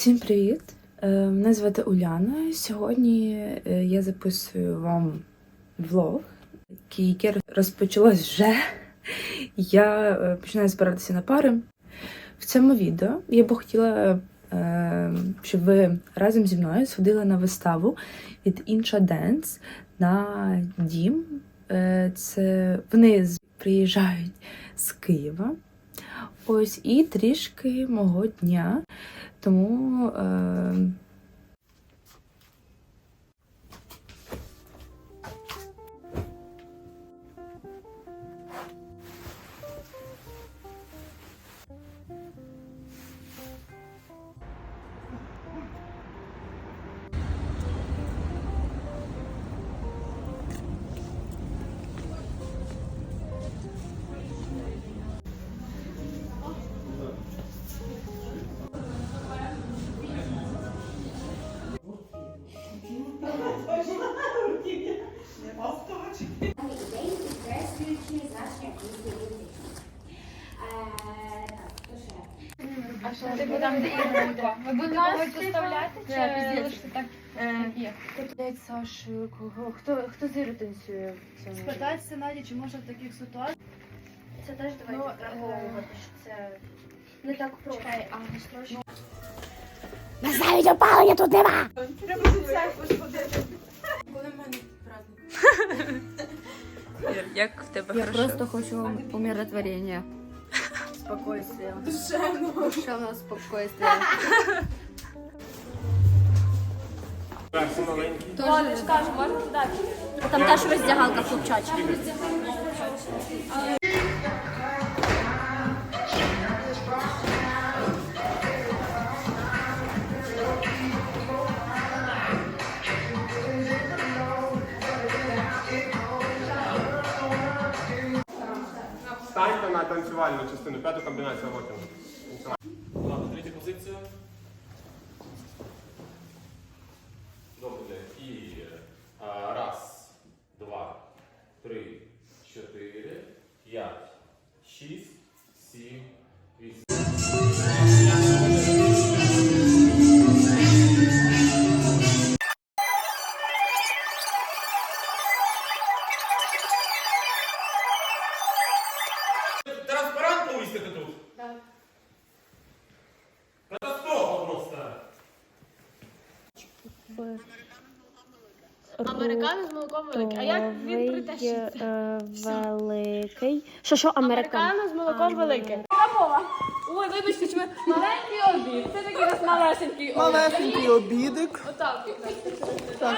Всім привіт! Е, Мене звати Уляна. Сьогодні е, я записую вам влог, яке розпочалось вже. Я е, починаю збиратися на пари. В цьому відео я би хотіла, щоб ви разом зі мною сходили на виставу від Інша Денс на дім. Це вони приїжджають з Києва. Ось і трішки мого дня. Тому е, там, де іграшка? Ви будете когось доставляти чи залишите так, як є? Блять, Сашу, кого? Хто, хто зіру танцює в цьому? Чи може в таких ситуаціях. Це теж давайте враховувати, що це не так просто. Чекай, а настройки? Ір, Як в тебе Я хорошо? просто хочу умиротворения. Спокойствие. Душевного спокойствия. Тоже? Там теж роздягалка хлопчача. На танцювальну частину, п'яту комбінацію. Ладно, третя позиція. Молоком великий. А як він притащиться? великий. Що, що, американ? Американо з молоком велике. Ой, вибачте, що ми маленький обід. Це такий раз малесенький обід. Малесенький обідик. Отак. Так.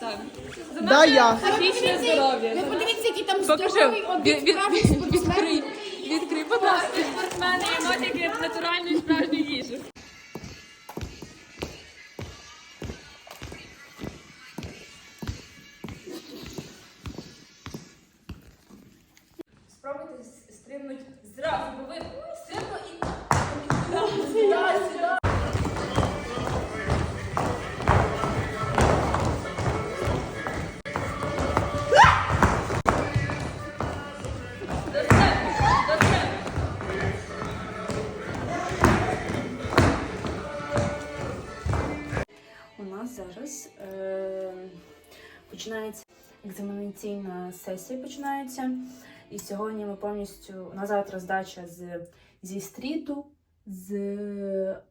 Так. Да, я. Вічне здоров'я. Ви подивіться, який там Покажи. здоровий обід справжній Відкрий. Відкрий, будь ласка. Спортсмени і мотики натуральної справжньої їжі. Нас зараз е, починається екзаменаційна сесія починається. І сьогодні ми повністю на завтра здача з, зі стріту, з, е,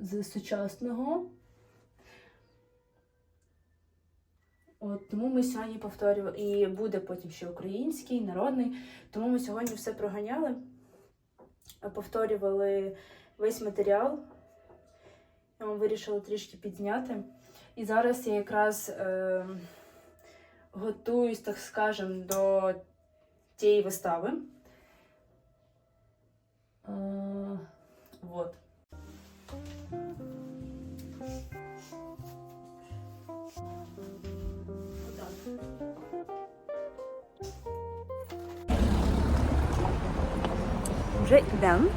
з сучасного. От, тому ми сьогодні повторювали, і буде потім ще український, народний. Тому ми сьогодні все проганяли, повторювали весь матеріал. Вирішила трішки підзняти. І зараз я якраз е, готуюсь, так скажем, до тієї вистави. Е, вот. Вже йдемо.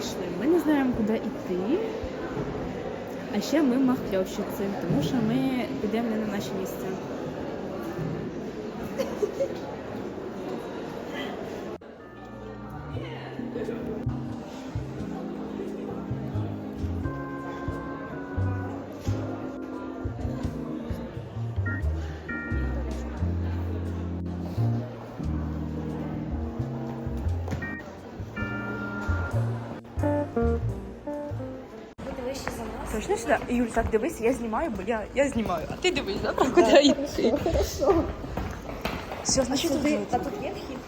прийшли. Ми не знаємо, куди йти. А ще ми махльовщиці, тому що ми підемо не на наші місця. Точно сюди? Юль, так дивись, я знімаю, бо я, я знімаю. А ти дивись, да? Куди йти? Хорошо. Все, значить туди. А тут є вхід?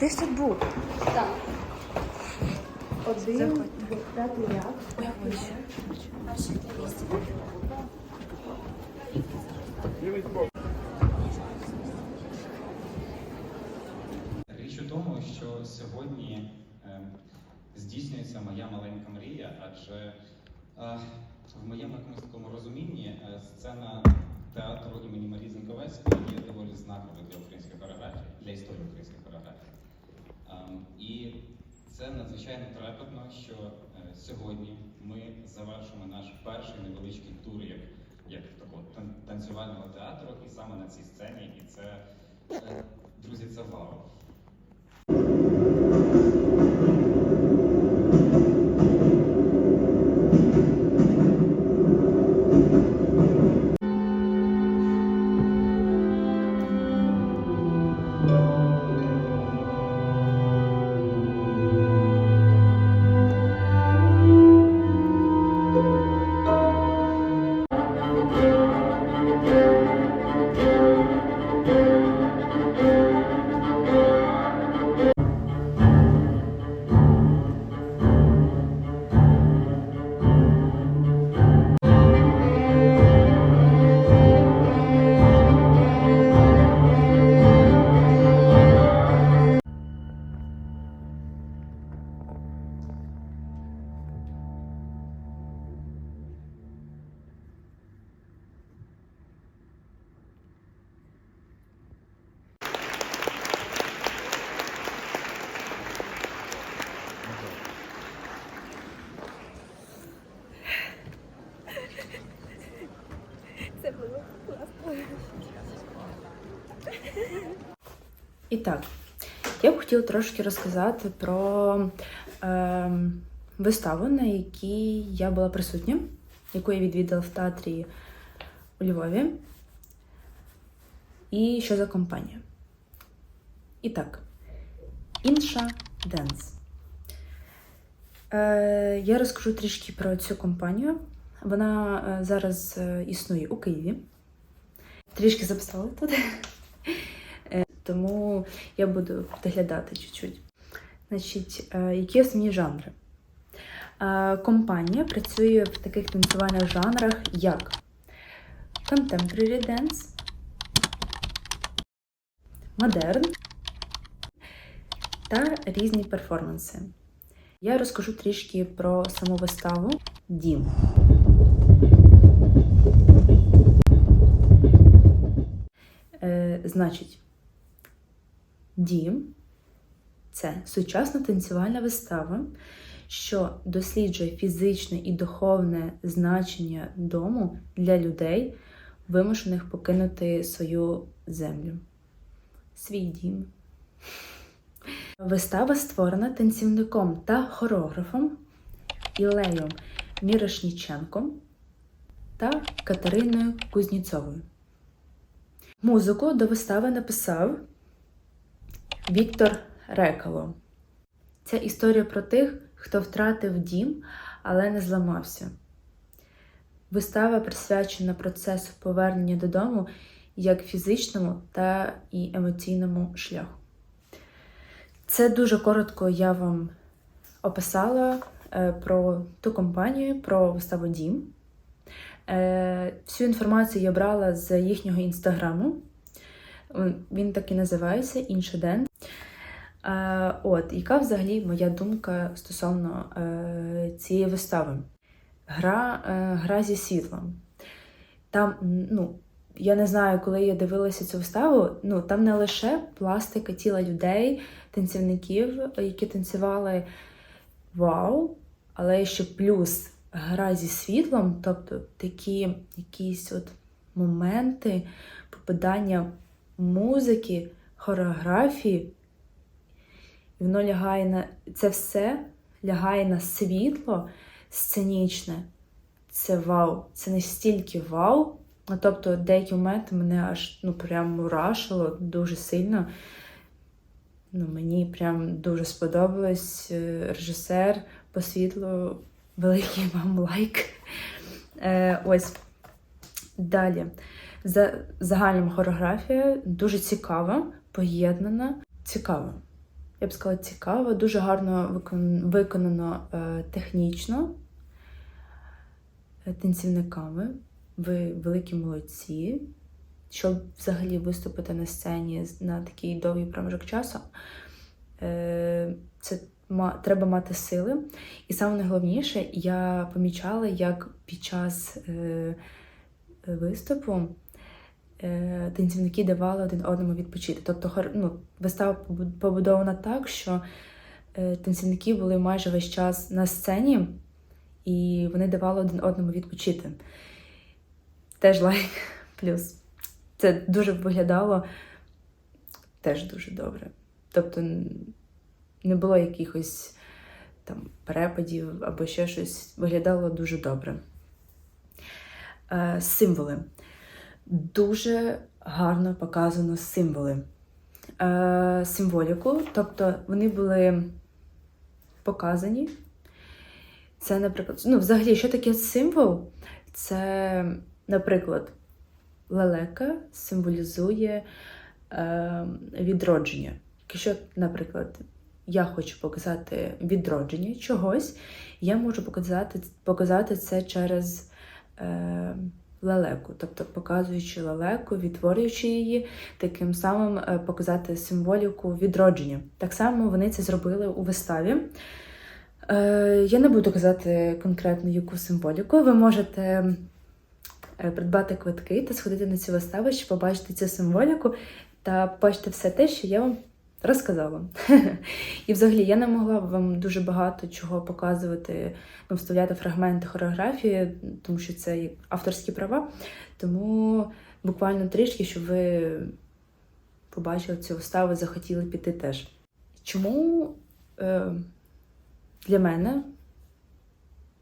Десь тут був. Так. Один, п'ятий ряд. Ой, ой. Річ у тому, що сьогодні е, здійснюється моя маленька мрія, адже е, в моєму якомусь такому розумінні е, сцена театру імені Марії Зінковецької є доволі знаковою для української хореографії, для історії української хореографії. Ем, і це надзвичайно трепетно, що е, сьогодні ми завершимо наш перший невеличкий тур як, як такого тан- танцювального театру, і саме на цій сцені. І це, е, друзі, це вау. І так, я б хотіла трошки розказати про е, виставу, на якій я була присутня, яку я відвідала в театрі у Львові. І що за компанія? І так, інша Денс. Е, я розкажу трішки про цю компанію. Вона е, зараз е, існує у Києві. Трішки записала тут. Тому я буду доглядати чуть-чуть. Значить, е, які основні жанри? Е, Компанія працює в таких танцювальних жанрах, як Contemporary Dance, Модерн та різні перформанси. Я розкажу трішки про саму виставу Дім. Е, значить, Дім це сучасна танцювальна вистава, що досліджує фізичне і духовне значення дому для людей, вимушених покинути свою землю, свій дім. Вистава створена танцівником та хореографом Ілеєм Мірошніченком та Катериною Кузніцовою. Музику до вистави написав Віктор Рекало. Це історія про тих, хто втратив дім, але не зламався. Вистава присвячена процесу повернення додому як фізичному та і емоційному шляху. Це дуже коротко я вам описала е, про ту компанію, про виставу Дім. Е, Всю інформацію я брала з їхнього інстаграму. Він так і називається Інший день. Е, От, яка взагалі моя думка стосовно е, цієї вистави? Гра, е, гра зі світлом. Там, ну, я не знаю, коли я дивилася цю виставу, ну там не лише пластика тіла людей, танцівників, які танцювали вау, але ще плюс гра зі світлом, тобто такі якісь от моменти попадання музики, хореографії, воно лягає на це все лягає на світло сценічне. Це вау. Це настільки вау. Ну, тобто, деякі моменти мене аж ну, прям мурашило дуже сильно. Ну, мені прям дуже сподобалось. Е, Режисер по світлу, великий вам лайк. Е, ось. Далі. За загальним хореографія дуже цікава, поєднана. Цікава. Я б сказала, цікава, дуже гарно виконано е, технічно е, танцівниками. Ви великі молодці. Щоб взагалі виступити на сцені на такий довгий проміжок часу, е, це треба мати сили. І саме найголовніше, я помічала, як під час виступу танцівники давали один одному відпочити. Тобто, ну, вистава побудована так, що е, танцівники були майже весь час на сцені, і вони давали один одному відпочити. Теж лайк плюс. Це дуже виглядало теж дуже добре. Тобто не було якихось там перепадів або ще щось. Виглядало дуже добре. Е, символи. Дуже гарно показано символи. Е, символіку, тобто вони були показані. Це, наприклад, ну, взагалі, що таке символ? Це, наприклад, лелека символізує е, відродження. Якщо, наприклад, я хочу показати відродження чогось, я можу показати, показати це через е, лелеку, тобто показуючи лелеку, відтворюючи її, таким самим е, показати символіку відродження. Так само вони це зробили у виставі. Е, я не буду казати конкретно яку символіку. Ви можете е, придбати квитки та сходити на цю виставу, щоб побачити цю символіку та побачити все те, що я вам розказала. І взагалі я не могла вам дуже багато чого показувати, ну, вставляти фрагменти хореографії, тому що це авторські права. Тому буквально трішки, щоб ви побачили цю виставу, захотіли піти теж. Чому е, для мене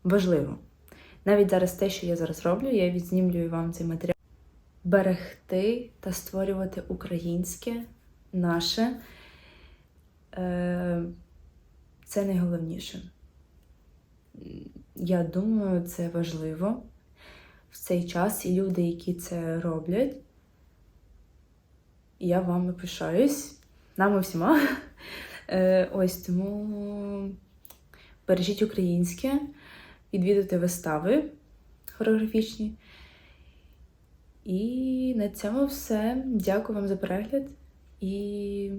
важливо? Навіть зараз те, що я зараз роблю, я відзнімлюю вам цей матеріал. Берегти та створювати українське, наше. Е, це найголовніше. Я думаю, це важливо в цей час, і люди, які це роблять. Я вами пишаюсь, нами всіма. Е, ось тому бережіть українське, відвідуйте вистави хореографічні. І на цьому все. Дякую вам за перегляд і